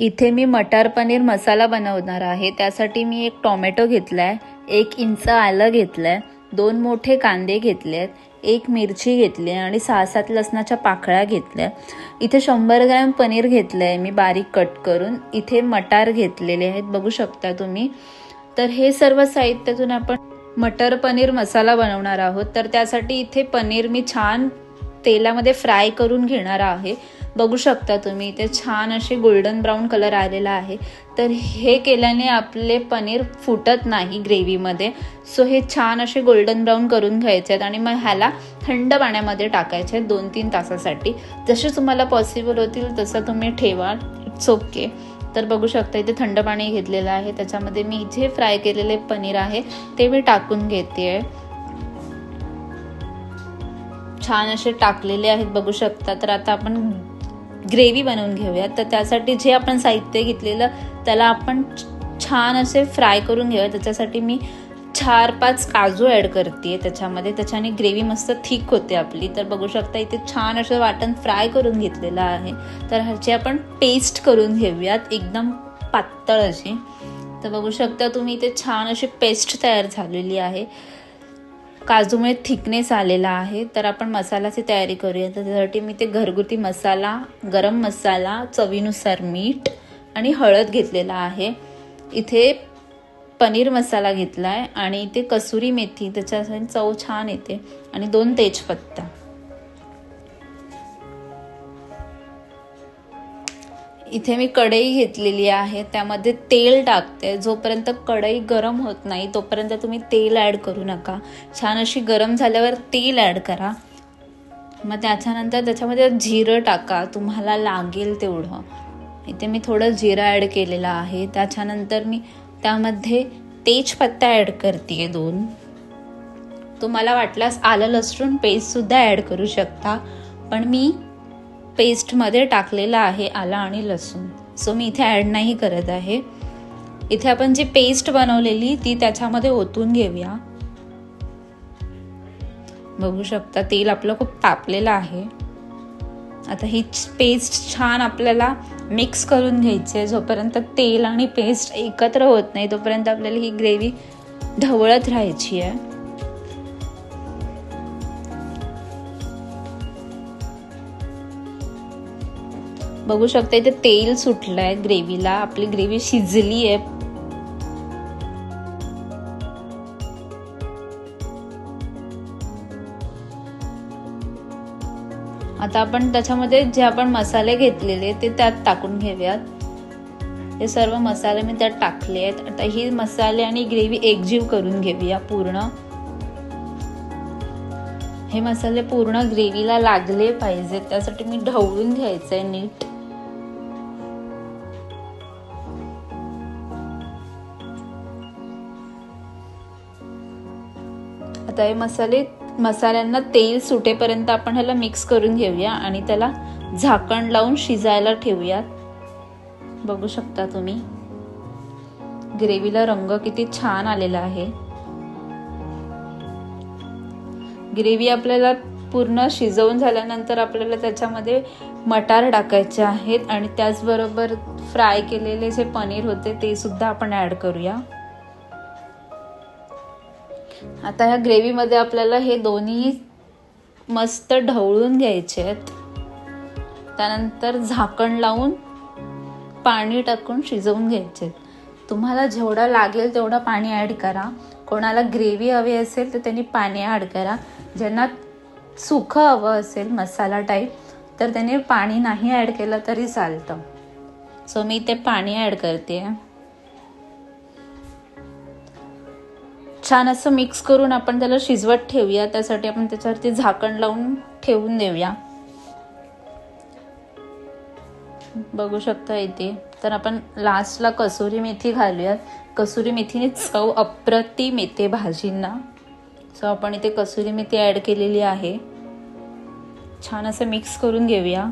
इथे मी मटार पनीर मसाला बनवणार आहे. त्यासाठी मी एक टोमॅटो आहे एक इंच आलं घेतलं आहे दोन मोठे कांदे घेतले आहेत एक मिरची घेतली आहे आणि सहा सात लसणाच्या पाकळ्या घेतल्या. इथे शंभर ग्रॅम पनीर घेतलं आहे मी बारीक कट करून. इथे मटार घेतलेले आहेत बघू शकता तुम्ही. तर हे सर्व साहित्यातून आपण मटर पनीर मसाला बनवणार आहोत. तर त्यासाठी इथे पनीर मी छान तेलामध्ये फ्राय करून घेणार आहे. बघू शकता तुम्ही. इथे छान असे गोल्डन ब्राऊन कलर आलेला आहे. तर हे केल्याने आपले पनीर फुटत नाही ग्रेव्हीमध्ये सो हे छान असे गोल्डन ब्राऊन करून घ्यायचे आहेत आणि मग ह्याला थंड पाण्यामध्ये टाकायचे आहेत दोन तीन तासासाठी. जसे तुम्हाला पॉसिबल होतील तसं तुम्ही ठेवा. इट्स ओके तर बघू शकता इथे थंड पाणी घेतलेलं आहे. त्याच्यामध्ये मी जे फ्राय केलेले पनीर आहे ते मी टाकून घेते. आहे छान असे टाकलेले आहेत बघू शकता. तर आता आपण ग्रेव्ही बनवून घेऊया. तर त्यासाठी जे आपण साहित्य घेतलेलं त्याला आपण छान असे फ्राय करून घेऊया. त्याच्यासाठी मी चार पाच काजू ॲड करते त्याच्यामध्ये. त्याच्याने ग्रेव्ही मस्त थिक होते आपली. तर बघू शकता इथे छान असं वाटण फ्राय करून घेतलेलं आहे. तर ह्याची आपण पेस्ट करून घेऊयात. एकदम पातळ अशी. तर बघू शकता तुम्ही इथे छान अशी पेस्ट तयार झालेली आहे. काजूमुळे थिकनेस आलेला आहे. तर आपण मसाल्याची तयारी करूया. तर त्यासाठी मी ते घरगुती मसाला गरम मसाला चवीनुसार मीठ आणि हळद घेतलेला आहे. इथे पनीर मसाला घेतला आहे आणि इथे कसुरी मेथी त्याच्यासाठी चव छान येते. आणि दोन तेजपत्ता. इथे मी कढई घेतलेली आहे त्यामध्ये तेल टाकते. जोपर्यंत कढई गरम होत नाही तोपर्यंत तुम्ही तेल ॲड करू नका. छान अशी गरम झाल्यावर तेल ॲड करा. मग त्याच्यानंतर त्याच्यामध्ये जिरं टाका तुम्हाला लागेल तेवढं. इथे मी थोडं जिरं ॲड केलेलं आहे. त्याच्यानंतर मी त्यामध्ये तेजपत्ता ॲड करते दोन. तुम्हाला वाटल्यास आलं लसूण पेस्टसुद्धा ॲड करू शकता. पण मी पेस्टमध्ये टाकलेला आहे आला आणि लसूण. सो मी इथे ॲड नाही करत आहे. इथे आपण जी पेस्ट बनवलेली ती त्याच्यामध्ये ओतून घेऊया. बघू शकता तेल आपलं खूप तापलेलं आहे. आता ही पेस्ट छान आपल्याला मिक्स करून घ्यायची आहे. जोपर्यंत तेल आणि पेस्ट एकत्र होत नाही तोपर्यंत आपल्याला ही ग्रेव्ही ढवळत राहायची आहे. बघू शकता इथे तेल सुटलंय ग्रेव्हीला. आपली ग्रेव्ही शिजली आहे. आता आपण त्याच्यामध्ये जे आपण मसाले घेतलेले ते त्यात टाकून घेऊयात. हे सर्व मसाले मी त्यात टाकले आहेत. आता ही मसाले आणि ग्रेव्ही एकजीव करून घेऊया पूर्ण. हे मसाले पूर्ण ग्रेव्हीला लागले पाहिजेत त्यासाठी मी ढवळून घ्यायचंय नीट. आता हे मसाले मसाल्यांना तेल सुटेपर्यंत आपण ह्याला मिक्स करून घेऊया आणि त्याला झाकण लावून शिजायला ठेवूयात. बघू शकता तुम्ही. ग्रेव्हीला रंग किती छान आलेला आहे. ग्रेव्ही आपल्याला पूर्ण शिजवून झाल्यानंतर आपल्याला त्याच्यामध्ये मटार टाकायचे आहेत आणि त्याचबरोबर फ्राय केलेले जे पनीर होते ते सुद्धा आपण ॲड करूया. आता ह्या ग्रेव्हीमध्ये आपल्याला हे दोन्ही मस्त ढवळून घ्यायचे आहेत. त्यानंतर झाकण लावून पाणी टाकून शिजवून घ्यायचे तुम्हाला जेवढं लागेल तेवढं पाणी ॲड करा. कोणाला ग्रेव्ही हवी असेल तर त्यांनी पाणी ॲड करा. ज्यांना सुखं हवं असेल मसाला टाईप तर त्यांनी पाणी नाही ॲड केलं तरी चालतं. सो मी ते पाणी ॲड करते छान असं मिक्स करून आपण त्याला शिजवत ठेवूया. त्यासाठी आपण त्याच्यावरती झाकण लावून ठेवून देऊया. बघू शकता इथे तर आपण लास्टला कसुरी मेथी घालूयात. कसुरी मेथीने चव अप्रतिम येते भाजींना. सो आपण इथे कसुरी मेथी ॲड केलेली आहे. छान असं मिक्स करून घेऊया.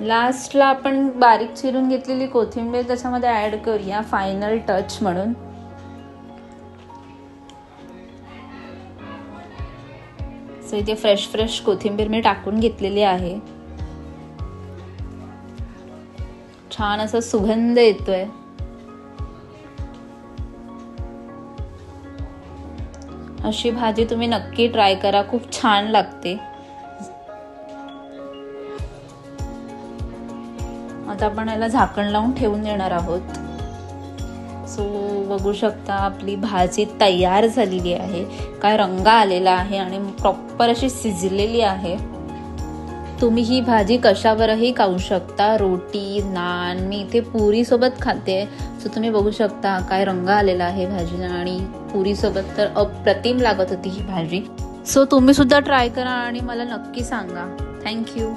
लास्टला आपण बारीक चिरून घेतलेली कोथिंबीर त्याच्यामध्ये ॲड करूया फायनल टच म्हणून. सो इथे फ्रेश फ्रेश कोथिंबीर मी टाकून घेतलेली आहे. छान असा सुगंध येतोय. अशी भाजी तुम्ही नक्की ट्राय करा खूप छान लागते. आता आपण याला झाकण लावून ठेवून देणार आहोत. सो बघू शकता आपली भाजी तयार झालेली आहे. काय रंग आलेला आहे आणि प्रॉपर अशी शिजलेली आहे. तुम्ही ही भाजी कशावरही खाऊ शकता. रोटी नान मी इथे पुरीसोबत खाते. सो तुम्ही बघू शकता काय रंग आलेला आहे भाजीला आणि पुरीसोबत तर अप्रतिम लागत होती ही भाजी. सो तुम्ही सुद्धा ट्राय करा आणि मला नक्की सांगा. थँक्यू